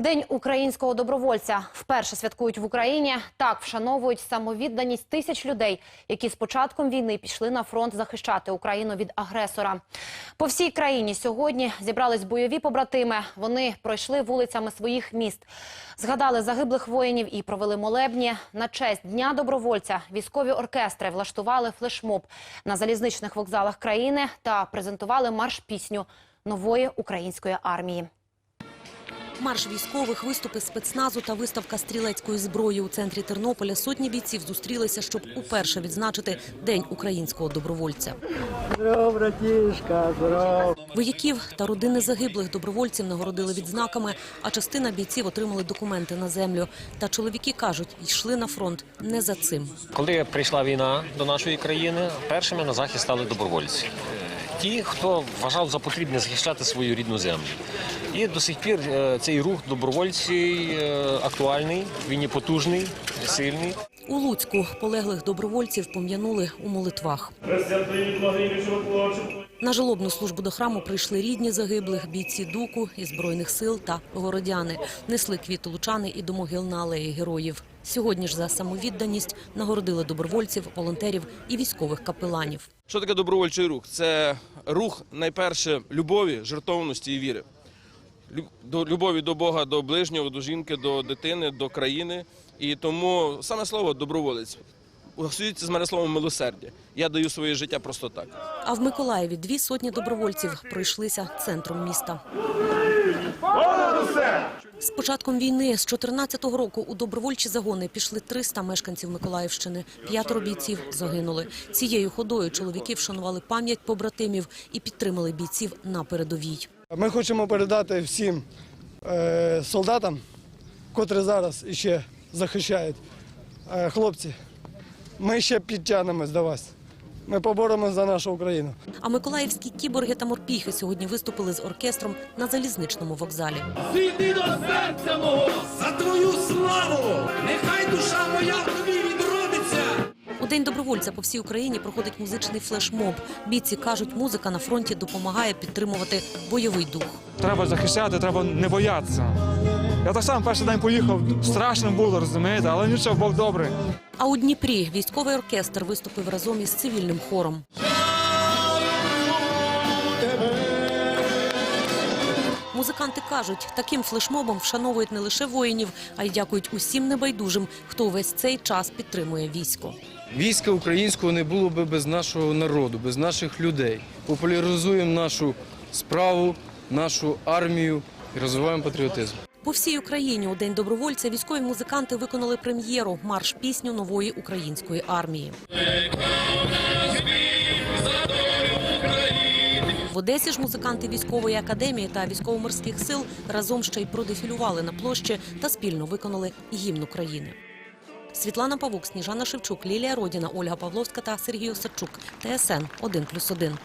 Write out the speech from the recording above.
День українського добровольця вперше святкують в Україні. Так вшановують самовідданість тисяч людей, які з початком війни пішли на фронт захищати Україну від агресора. По всій країні сьогодні зібрались бойові побратими. Вони пройшли вулицями своїх міст, згадали загиблих воїнів і провели молебні. На честь дня добровольця військові оркестри влаштували флешмоб на залізничних вокзалах країни та презентували марш-пісню нової української армії. Марш військових, виступи спецназу та виставка стрілецької зброї у центрі Тернополя. Сотні бійців зустрілися, щоб уперше відзначити День українського добровольця. Здоров, братішка, здоров. Вояків та родини загиблих добровольців нагородили відзнаками, а частина бійців отримали документи на землю. Та чоловіки кажуть, йшли на фронт не за цим. Коли прийшла війна до нашої країни, першими на захист стали добровольці. Ті, хто вважав за потрібне захищати свою рідну землю. І до сих пір е, цей рух добровольців е, актуальний, він є потужний, сильний. У Луцьку полеглих добровольців пом'янули у молитвах. На жалобну службу до храму прийшли рідні загиблих, бійці дуку і збройних сил та городяни. Несли квіти лучани і до могил на алеї героїв. Сьогодні ж за самовідданість нагородили добровольців, волонтерів і військових капеланів. Що таке добровольчий рух? Це рух найперше любові, жертовності і віри. До любові до Бога, до ближнього, до жінки, до дитини, до країни. І тому саме слово доброволець асоціюється з мене словом милосердя. Я даю своє життя просто так. А в Миколаєві дві сотні добровольців пройшлися центром міста. З початком війни з 14-го року у добровольчі загони пішли 300 мешканців Миколаївщини. П'ятеро бійців загинули. Цією ходою чоловіки вшанували пам'ять побратимів і підтримали бійців на передовій. Ми хочемо передати всім е, солдатам, котрі зараз іще захищають. Е, хлопці, ми ще підтягнемось до вас. Ми поборемось за нашу Україну. А миколаївські кіборги та морпіхи сьогодні виступили з оркестром на залізничному вокзалі. Зійди до серця день добровольця по всій Україні проходить музичний флешмоб. Бійці кажуть, музика на фронті допомагає підтримувати бойовий дух. Треба захищати, треба не боятися. Я так само перший день поїхав, страшно було, розумієте, але нічого, Бог добрий. А у Дніпрі військовий оркестр виступив разом із цивільним хором. Музиканти кажуть, таким флешмобом вшановують не лише воїнів, а й дякують усім небайдужим, хто увесь цей час підтримує військо. Війська українського не було би без нашого народу, без наших людей. Популяризуємо нашу справу, нашу армію і розвиваємо патріотизм. По всій Україні у день добровольця військові музиканти виконали прем'єру марш пісню нової української армії. В Одесі ж музиканти військової академії та військово-морських сил разом ще й продефілювали на площі та спільно виконали гімн України. Світлана Павук, Сніжана Шевчук, Лілія Родіна, Ольга Павловська та Сергій Осадчук. ТСН 1+,1.